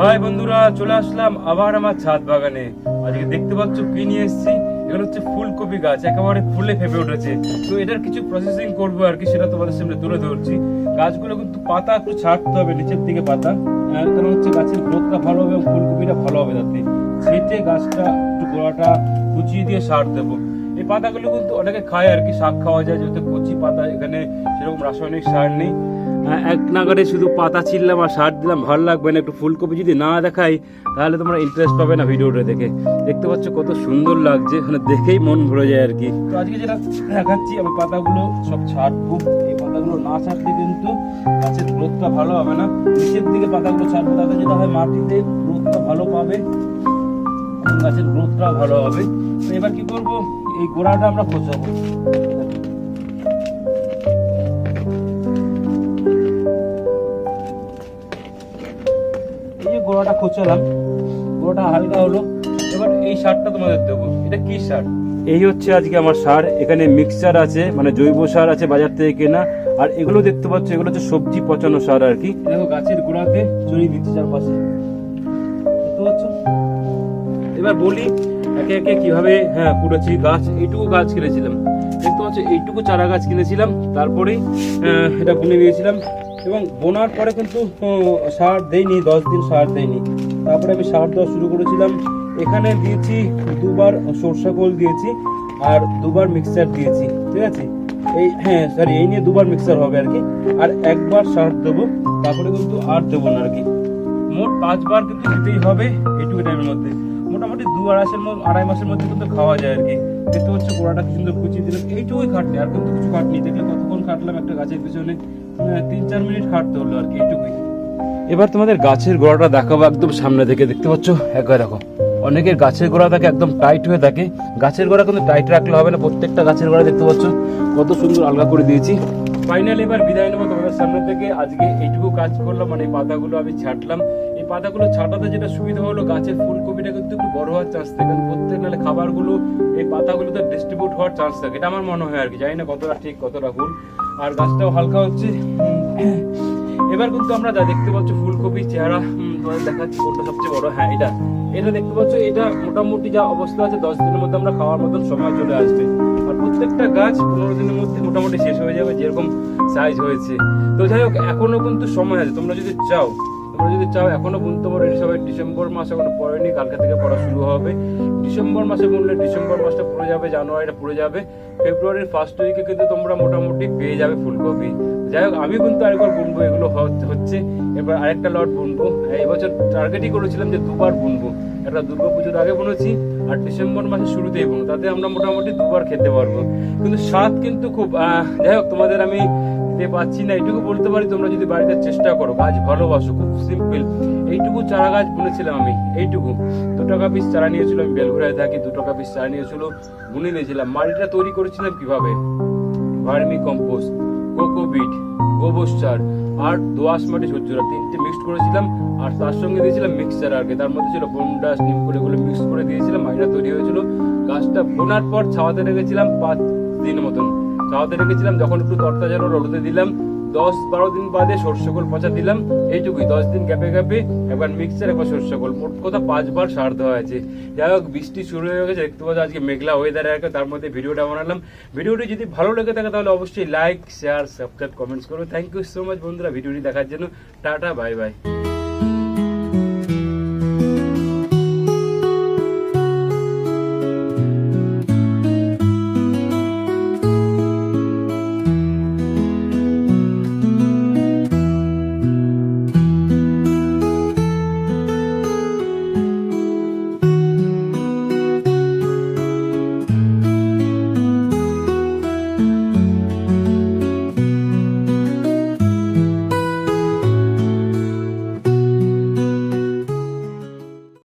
High বন্ধুরা, চলে আসলাম আবার আমার ছাদ বাগানে। আজকে দেখতে পাচ্ছ কি নিয়ে এসেছি? এগুলো হচ্ছে ফুলকপি গাছ, একেবারে ফুলে ফেপে উঠেছে। তো এটার কিছু প্রসেসিং করব আর কি, সেটা তোমাদের সামনে তুলে ধরছি। গাছগুলো কিন্তু পাতা একটু ছাড়তে হবে, নিচের দিকে পাতা। কারণ হচ্ছে গাছের গ্রোথটা ভালো হবে এবং ফুলকপিটা ভালো হবে তাতে। ছেটে গাছটা, একটু গোড়াটা কুচিয়ে দিয়ে সার দেবো। এই পাতাগুলো কিন্তু অনেকে খায় আর কি, শাক খাওয়া যায়, যেহেতু কচি পাতা, এখানে সেরকম রাসায়নিক সার নেই। এক নাগারে শুধু পাতা ছিললাম আর সার দিলাম, ভালো লাগবে না। একটু ফুলকপি যদি না দেখাই, তাহলে তোমরা ইন্টারেস্ট পাবে না ভিডিওটা দেখে। দেখতে পাচ্ছ কত সুন্দর লাগছে মানে দেখেই মন ভরে যায় আর কি। আজকে যেটা দেখাচ্ছি আমি পাতাগুলো সব ছাড়বো। এই পাতাগুলো না ছাড়লে কিন্তু গাছের গ্রোথটা ভালো হবে না। নিচের দিকে পাতাগুলো ছাড়বো, তাতে যেটা হয়, মাটিতে গ্রোথটা ভালো পাবে গাছের গ্রোথটাও ভালো হবে। তো এবার কি করব? এই গোড়াটা আমরা খোঁচাবো এই যে গোড়াটা খোঁচালাম গোড়াটা হালকা হলো। এবার এই সারটা তোমাদের দেবো। এটা কি সার? এই হচ্ছে আজকে আমার সার। এখানে মিক্সচার আছে মানে জৈব সার আছে বাজার থেকে কেনা। আর এগুলো দেখতে পাচ্ছ এগুলো হচ্ছে সবজি পচানো সার আর কি। দেখো গাছের গোড়াতে ছড়িয়ে দিচ্ছি চারপাশে। দেখতে পাচ্ছ? এবার বলি একে একে কীভাবে হ্যাঁ করেছি গাছ। এইটুকু গাছ কিনেছিলাম। দেখতে পাচ্ছ এইটুকু চারা গাছ কিনেছিলাম। তারপরেই আহ, এটা বুনে দিয়েছিলাম এবং বোনার পরে কিন্তু সার দেয়নি দশ দিন সার দেয়নি তারপরে আমি সার দেওয়া শুরু করেছিলাম। এখানে দিয়েছি, দুবার সরষা গোল দিয়েছি আর দুবার মিক্সার দিয়েছি, ঠিক আছে? এই হ্যাঁ সরি এই নিয়ে দুবার মিক্সার হবে আর কি। আর একবার সার দেবো, তারপরে কিন্তু আর দেবো না আর কি। মোট পাঁচবার কিন্তু দিতেই হবে, এইটুকু টাইমের মধ্যে। মোটামুটি দু আড়াইশের মধ্যে আড়াই মাসের মধ্যে কিন্তু খাওয়া যায় আর কি। দেখতে হচ্ছে গোড়াটা কি সুন্দর কুচিয়ে দিলাম এইটুকুই খাটনি আর কিন্তু কিছু খাটনি দেখলে কতক্ষণ খাটলাম একটা গাছের পিছনে। তিন চার মিনিট খাটতে হলো আর কি এইটুকুই। এবার তোমাদের গাছের গোড়াটা দেখাবো একদম সামনে থেকে দেখতে পাচ্ছ? একবার দেখো। অনেকের গাছের গোড়া থাকে একদম টাইট হয়ে থাকে। গাছের গোড়া কিন্তু টাইট রাখলে হবে না প্রত্যেকটা গাছের গোড়া দেখতে পাচ্ছ? কত সুন্দর আলগা করে দিয়েছি। ফাইনালি এবার বিদায় নেব তোমাদের সামনে থেকে। আজকে এইটুকু কাজ করলাম মানে পাতাগুলো আমি ছাটলাম। পাতাগুলো ছাটাতে যেটা সুবিধা হলো, গাছের ফুলকপিটা কিন্তু একটু বড় হওয়ার চান্স থাকে। কারণ প্রত্যেক নালে খাবারগুলো, এই পাতাগুলোতে ডিস্ট্রিবিউট হওয়ার চান্স থাকে। এটা আমার মনে হয় আর কি, জানি না কতটা ঠিক, কতটা ভুল। আর গাছটাও হালকা হচ্ছে। এবার কিন্তু আমরা যা দেখতে পাচ্ছ, ফুলকপি চেহারা তোমাদের দেখাচ্ছি, কোনটা সবচেয়ে বড়। হ্যাঁ এটা। এটা দেখতে পাচ্ছ, এটা মোটামুটি যা অবস্থা আছে, দশ দিনের মধ্যে আমরা খাওয়ার মতন সময় চলে আসবে আর প্রত্যেকটা গাছ পনেরো দিনের মধ্যে মোটামুটি শেষ হয়ে যাবে, যেরকম সাইজ হয়েছে। তো যাই হোক, এখনও কিন্তু সময় আছে। তোমরা যদি চাও তোমরা যদি চাও, এখনও কিন্তু তোমার রেডি সবাই ডিসেম্বর মাস এখনও পড়েনি, কালকে থেকে পড়া শুরু হবে। ডিসেম্বর মাসে বললে ডিসেম্বর মাসটা পড়ে যাবে, জানুয়ারিটা পড়ে যাবে। ফেব্রুয়ারির ফার্স্ট উইকে কিন্তু তোমরা মোটামুটি পেয়ে যাবে ফুলকপি। যাই হোক আমি কিন্তু আরেকবার বুনবো, এগুলো হচ্ছে। এবার আরেকটা লট বুনবো। এবছর টার্গেটই করেছিলাম যে দুবার বুনবো। একটা দুর্গা পুজোর আগে বুনেছি, আর ডিসেম্বর মাসের শুরুতেই বুনবো। তাতে আমরা মোটামুটি দুবার খেতে পারব। কিন্তু স্বাদ কিন্তু খুব যাই হোক, তোমাদের আমি দিতে পাচ্ছি না, এইটুকু বলতে পারি তোমরা যদি বাড়িতে চেষ্টা করো, গাছ ভালোবাসো, খুব সিম্পল এইটুকু চারা গাছ বুনেছিলাম আমি, এইটুকু। দু টাকা পিস চারা নিয়েছিল, আমি বেলঘুরায় থাকি, দু টাকা পিস চারা নিয়েছিল, বুনে নিয়েছিলাম। মাটিটা তৈরি করেছিলাম কীভাবে? ভার্মি কম্পোস্ট কোকোবিট, গোবর সার, আর দোআঁশ মাটি সহ্যরা তিনটে মিক্সড করেছিলাম, আর তার সঙ্গে দিয়েছিলাম মিক্সচার আর কি। তার মধ্যে ছিল বন্ডাস নিমকুড়ি এগুলো মিক্স করে দিয়েছিলাম, মাটিটা তৈরি হয়েছিল। গাছটা বোনার পর ছাওয়াতে রেখেছিলাম পাঁচ দিন মতন। ছাওয়াতে রেখেছিলাম, যখন একটু তরতাজা রোদে দিলাম, দশ বারো দিন বাদে সর্ষে খোল পচা দিলাম, এইটুকুই, দশ দিন গ্যাপে গ্যাপে একবার মিক্সার একবার সর্ষে খোল মোট কথা পাঁচবার সার দেওয়া হয়েছে। যাই হোক, বৃষ্টি শুরু হয়ে গেছে, দেখতে পাচ্ছ আজকে মেঘলা ওয়েদারে আর তার মধ্যে ভিডিওটা বানালাম। ভিডিওটি যদি ভালো লেগে থাকে, তাহলে অবশ্যই লাইক শেয়ার সাবস্ক্রাইব কমেন্টস করবে। থ্যাংক ইউ সো মাচ বন্ধুরা, ভিডিওটি দেখার জন্য, টাটা বাই বাই